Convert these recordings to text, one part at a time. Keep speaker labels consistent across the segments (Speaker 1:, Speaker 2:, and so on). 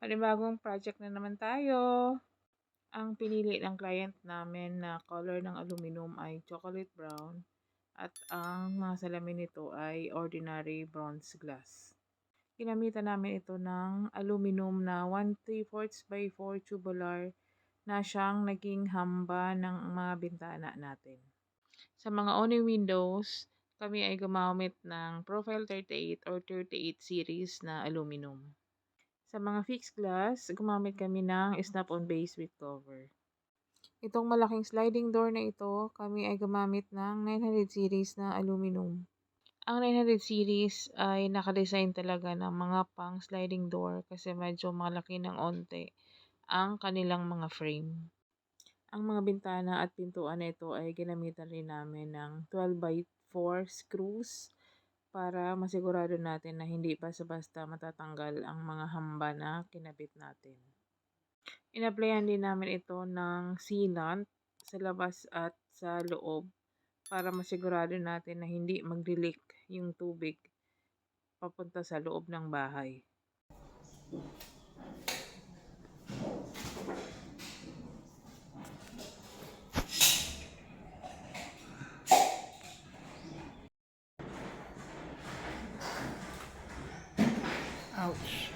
Speaker 1: Panibagong project na naman tayo. Ang pinili ng client namin na color ng aluminum ay chocolate brown at ang mga salamin nito ay ordinary bronze glass. Ginamitan namin ito ng aluminum na 1 3 4 by 4 tubular na siyang naging hamba ng mga bintana natin. Sa mga awning windows, kami ay gumamit ng Profile 38 or 38 series na aluminum. Sa mga fixed glass, gumamit kami ng snap-on base with cover. Itong malaking sliding door na ito, kami ay gumamit ng 900 series na aluminum. Ang 900 series ay nakadesign talaga ng mga pang sliding door kasi medyo malaki ng onte ang kanilang mga frame. Ang mga bintana at pintuan na ito ay ginamitan rin namin ng 12 by 4 screws para masigurado natin na hindi basta-basta matatanggal ang mga hamba na kinabit natin. Inaplayan din namin ito ng sealant sa labas at sa loob para masigurado natin na hindi mag-leak yung tubig papunta sa loob ng bahay. Ouch.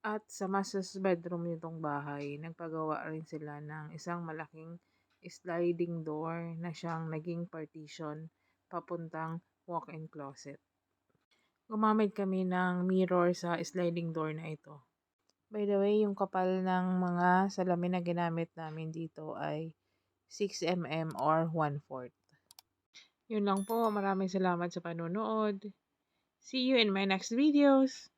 Speaker 1: At sa master's bedroom nitong bahay, nagpagawa rin sila ng isang malaking sliding door na siyang naging partition papuntang walk-in closet. Gumamit kami ng mirror sa sliding door na ito. By the way, yung kapal ng mga salamin na ginamit namin dito ay 6mm or 1/4. Yun lang po. Maraming salamat sa panonood. See you in my next videos.